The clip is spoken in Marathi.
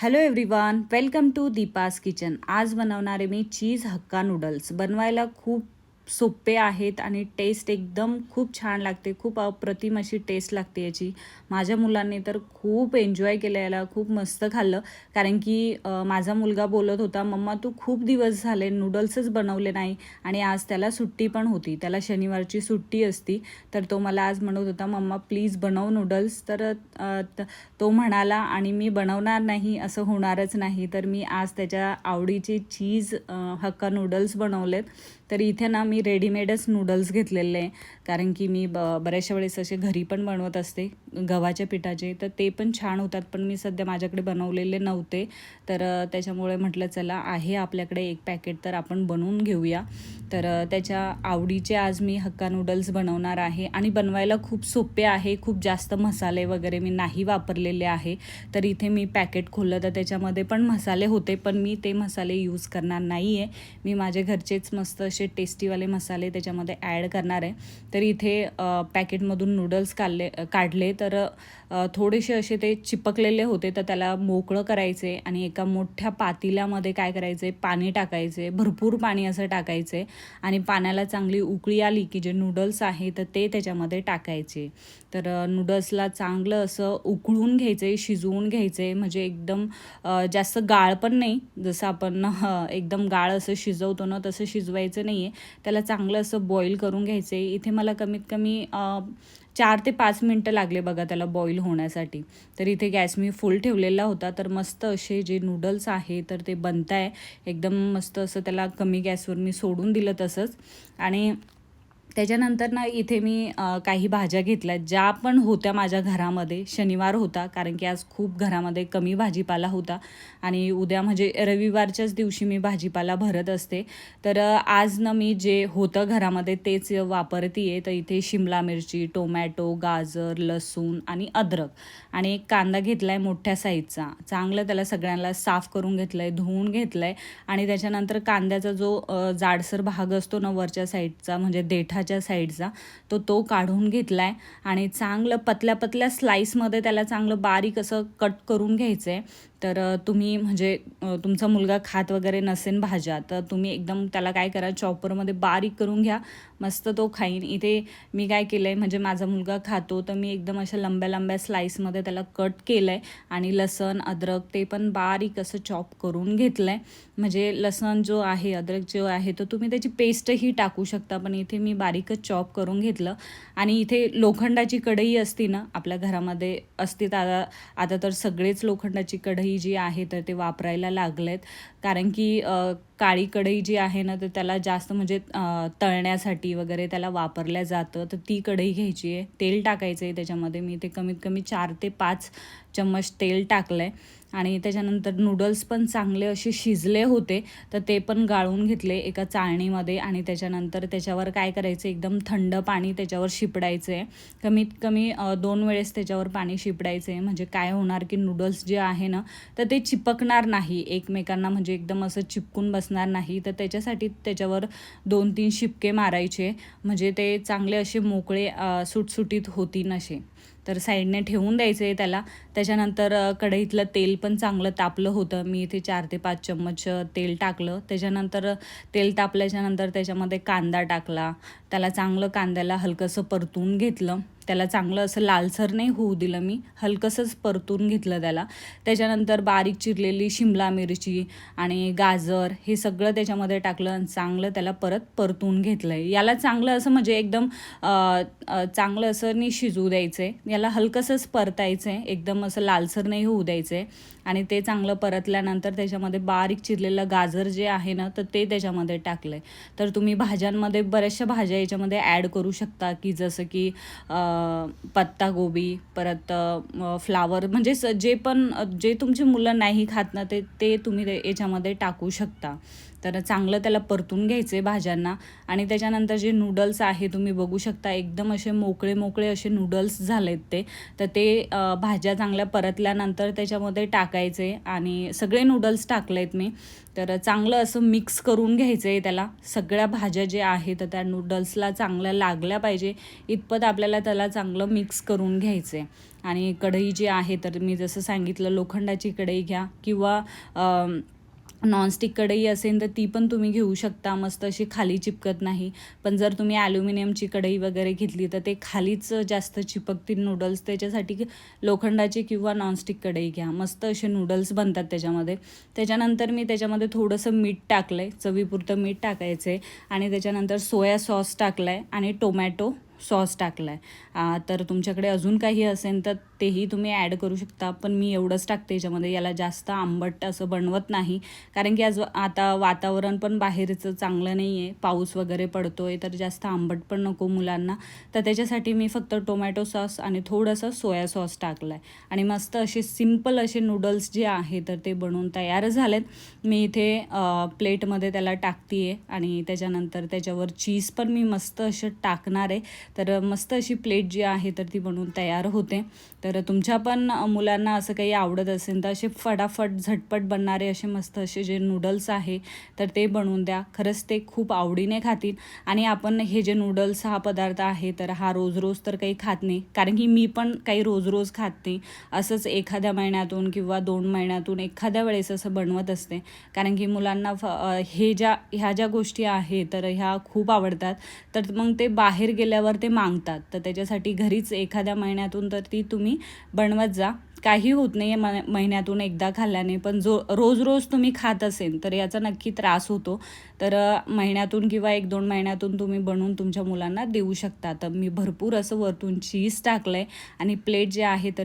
Hello everyone welcome to Deepa's kitchen आज बनवणारे मी चीज हक्का नूडल्स बनवायला खूप सोपे आहेत आणि टेस्ट एकदम खूप छान लागते. खूप अप्रतिम अशी टेस्ट लागते याची. माझ्या मुलांनी तर खूप एन्जॉय केलं याला. खूप मस्त खाल्लं. कारण की माझा मुलगा बोलत होता मम्मा तू खूप दिवस झाले नूडल्सच बनवले नाही आणि आज त्याला सुट्टी पण होती. त्याला शनिवारची सुट्टी असती. तर तो मला आज म्हणत होता मम्मा प्लीज बनव नूडल्स तर तो म्हणाला आणि मी बनवणार नाही असं होणारच नाही. तर मी आज त्याच्या आवडीचे चीज हक्का नूडल्स बनवलेत. तर इथे ना मी रेडीमेडच नूडल्स घेतलेले आहे. कारण की मी ब बऱ्याचशा वेळेस असे घरी पण बनवत असते गव्हाच्या पिठाचे. तर ते पण छान होतात पण मी सध्या माझ्याकडे बनवलेले नव्हते. तर त्याच्यामुळे म्हटलं चला आहे आपल्याकडे एक पॅकेट तर आपण बनवून घेऊया. तर त्याच्या आवडीचे आज मी हक्का नूडल्स बनवणार आहे. आणि बनवायला खूप सोपे आहे खूप जास्त मसाले वगैरे मी नाही वापरलेले आहे. तर इथे मी पॅकेट खोललं तर त्याच्यामध्ये पण मसाले होते पण मी ते मसाले यूज करणार नाही आहे मी माझे घरचेच मस्त असे टेस्टीवाले मसाले त्याच्यामध्ये ॲड करणार आहे. तर इथे पॅकेटमधून नूडल्स काढले काढले. तर थोडेसे असे ते चिपकलेले होते तर त्याला मोकळं करायचे आणि एका मोठ्या पातेल्यामध्ये काय करायचे पाणी टाकायचे भरपूर पाणी असं टाकायचे आणि पाण्याला चांगली उकळी आली की जे नूडल्स आहे तर ते त्याच्यामध्ये टाकायचे. तर नूडल्सला चांगलं असं उकळून घ्यायचे शिजवून घ्यायचे. म्हणजे एकदम जास्त गाळ पण नाही. जसं आपण एकदम गाळ असं शिजवतो ना तसं शिजवायचं नाही. नाही आहे त्याला चांगलं असं बॉईल करून घ्यायचं आहे इथे मला कमीत कमी चार ते पाच मिनटं लागले बघा त्याला बॉईल होण्यासाठी. तर इथे गॅस मी फुल ठेवलेला होता. तर मस्त असे जे नूडल्स आहे तर ते बनत आहे एकदम मस्त असं त्याला कमी गॅसवर मी सोडून दिलं तसंच. आणि त्याच्यानंतर ना इथे मी काही भाज्या घेतल्या ज्या पण होत्या माझ्या घरामध्ये. शनिवार होता कारण की आज खूप घरामध्ये कमी भाजीपाला होता. आणि उद्या म्हणजे रविवारच्याच दिवशी मी भाजीपाला भरत असते. तर आज ना मी जे होतं घरामध्ये तेच वापरते आहे तर इथे शिमला मिरची टोमॅटो गाजर लसूण आणि अद्रक. आणि एक कांदा घेतला आहे मोठ्या साईजचा. चांगलं त्याला सगळ्यांना साफ करून घेतलं आहे धुवून घेतलं आहे आणि त्याच्यानंतर कांद्याचा जो जाडसर भाग असतो ना वरच्या साईडचा म्हणजे देठा देठाच्या साईडचा तो तो काढून घेतला आहे आणि चांगलं पतल्या पतल्या स्लाईसमध्ये त्याला चांगलं बारीक असं कट करून घ्यायचं आहे तर तुम्ही म्हणजे तुमचा मुलगा खात वगैरे नसेन भाज्या तर तुम्ही एकदम त्याला काय करा चॉपरमध्ये बारीक करून घ्या. मस्त तो खाईन. इथे मी काय केलं आहे म्हणजे माझा मुलगा खातो तर मी एकदम अशा लंब्या लंब्या स्लाईसमध्ये त्याला कट केलं आहे आणि लसण अद्रक ते पण बारीक असं चॉप करून घेतलं आहे म्हणजे लसण जो आहे अद्रक जो आहे तर तुम्ही त्याची पेस्टही टाकू शकता पण इथे मी बारीकच चॉप करून घेतलं. आणि इथे लोखंडाची कढई असती ना आपल्या घरामध्ये असते तर आता आता तर सगळेच लोखंडाची कढई जी आहे तर ते वापरायला लागलेत. कारण की काळी कढई जी आहे ना तर त्याला जास्त म्हणजे तळण्यासाठी वगैरे त्याला वापरल्या जातं. तर ती कढई घ्यायची आहे. तेल टाकायचं आहे त्याच्यामध्ये. मी ते कमीत कमी चार ते पाच चम्मच तेल टाकलं आहे आणि त्याच्यानंतर नूडल्स पण चांगले असे शिजले होते. तर ते पण गाळून घेतले एका चाळणीमध्ये. आणि त्याच्यानंतर त्याच्यावर काय करायचं एकदम थंड पाणी त्याच्यावर शिपडायचं आहे. कमीत कमी दोन वेळेस त्याच्यावर पाणी शिपडायचं आहे. म्हणजे काय होणार की नूडल्स जे आहे ना तर ते चिपकणार नाही एकमेकांना. म्हणजे म्हणजे एकदम असं चिपकून बसणार नाही तर त्याच्यासाठी त्याच्यावर दोन तीन शिपके मारायचे. म्हणजे ते चांगले असे मोकळे सुटसुटीत होतीन असे तर साईडने ठेवून द्यायचे आहे त्याला. त्याच्यानंतर कढईतलं तेल पण चांगलं तापलं होतं. मी इथे चार ते पाच चम्मच तेल टाकलं. त्याच्यानंतर तेल तापल्याच्यानंतर त्याच्यामध्ये कांदा टाकला. त्याला चांगलं कांद्याला हलकंसं परतून घेतलं. त्याला चांगलं असं लालसर नाही होऊ दिलं मी. हलकंसंच परतून घेतलं त्याला. त्याच्यानंतर बारीक चिरलेली शिमला मिरची आणि गाजर हे सगळं त्याच्यामध्ये टाकलं आणि चांगलं त्याला परत परतून घेतलं आहे याला चांगलं असं म्हणजे एकदम चांगलं असं नाही शिजू द्यायचं आहे याला हलकंसंच परतायचं आहे एकदम असं लालसर नाही होऊ द्यायचं आहे आणि ते चांगलं परतल्यानंतर त्याच्यामध्ये बारीक चिरलेलं गाजर जे आहे ना तर ते त्याच्यामध्ये टाकलं आहे तर तुम्ही भाज्यांमध्ये बऱ्याचशा भाज्या याच्यामध्ये ॲड करू शकता की जसं की पत्तागोबी परत फ्लावर म्हणजे जे पण जे तुमची मुलं नाही खात ना ते ते तुम्ही ते याच्यामध्ये टाकू शकता. तर चांगलं त्याला परतून घ्यायचं आहे भाज्यांना. आणि त्याच्यानंतर जे नूडल्स आहे तुम्ही बघू शकता एकदम असे मोकळे मोकळे असे नूडल्स झालेत ते. तर ते भाज्या चांगल्या परतल्यानंतर त्याच्यामध्ये टाकायचे आणि सगळे नूडल्स टाकले आहेत मी. तर चांगलं असं मिक्स करून घ्यायचं आहे त्याला. सगळ्या भाज्या जे आहेत त्या नूडल्सला चांगल्या लागल्या पाहिजे. इतपत आपल्याला त्याला चांगलं मिक्स करून घ्यायचं आहे आणि कढई जी आहे तर मी जसं सांगितलं लोखंडाची कढई घ्या किंवा नॉनस्टिक कढई असेल तर ती पण तुम्ही घेऊ शकता. मस्त अशी खाली चिपकत नाही. पण जर तुम्ही ॲल्युमिनियमची कढई वगैरे घेतली तर ते खालीच जास्त चिपकतील नूडल्स त्याच्यासाठी लोखंडाची किंवा नॉनस्टिक कढई घ्या. मस्त असे नूडल्स बनतात त्याच्यामध्ये. त्याच्यानंतर मी त्याच्यामध्ये थोडंसं मीठ टाकलं आहे चवीपुरतं मीठ टाकायचं आहे आणि त्याच्यानंतर सोया सॉस टाकला आहे आणि टोमॅटो सॉस टाकला आहे तर तुमच्याकडे अजून काही असेल तर तेही तुम्ही ॲड करू शकता पण मी एवढंच टाकते याच्यामध्ये. याला जास्त आंबट असं बनवत नाही. कारण की आज आता वातावरण पण बाहेरचं चांगलं नाही आहे पाऊस वगैरे पडतो आहे तर जास्त आंबट पण नको मुलांना. तर त्याच्यासाठी मी फक्त टोमॅटो सॉस आणि थोडंसं सोया सॉस टाकला आहे आणि मस्त असे सिंपल असे नूडल्स जे आहे तर ते बनवून तयार झालेत. मी इथे प्लेटमध्ये त्याला टाकते आहे आणि त्याच्यानंतर त्याच्यावर चीज पण मी मस्त असं टाकणार आहे. तर मस्त अशी प्लेट जी आहे तर ती बनवून तयार होते. तर तर तुमच्या पण मुलांना असं काही आवडत असेल तर असे फटाफट झटपट बनणारे असे मस्त असे जे नूडल्स आहे तर ते बनवून द्या. खरंच ते खूप आवडीने खातील. आणि आपण हे जे नूडल्स हा पदार्थ आहे तर हा रोज रोज तर काही खात नाही. कारण की मी पण काही रोज रोज खात नाही. असंच एखाद्या महिन्यातून किंवा दोन महिन्यातून एखाद्या वेळेस असं बनवत असते. कारण की मुलांना फ हे ज्या ह्या ज्या गोष्टी आहे तर ह्या खूप आवडतात. तर मग ते बाहेर गेल्यावर ते मागतात. तर त्याच्यासाठी घरीच एखाद्या महिन्यातून तर ती तुम्ही बनवत जा. काही होत नाही आहे महिन्यातून एकदा खाल्ल्याने पण जो रोज रोज तुम्ही खात असेल तर याचा नक्की त्रास होतो. तर महिन्यातून किंवा एक दोन महिन्यातून तुम्ही बनवून तुमच्या मुलांना देऊ शकता. तर मी भरपूर असं वरतून चीज टाकलं आहे आणि प्लेट जे आहे तर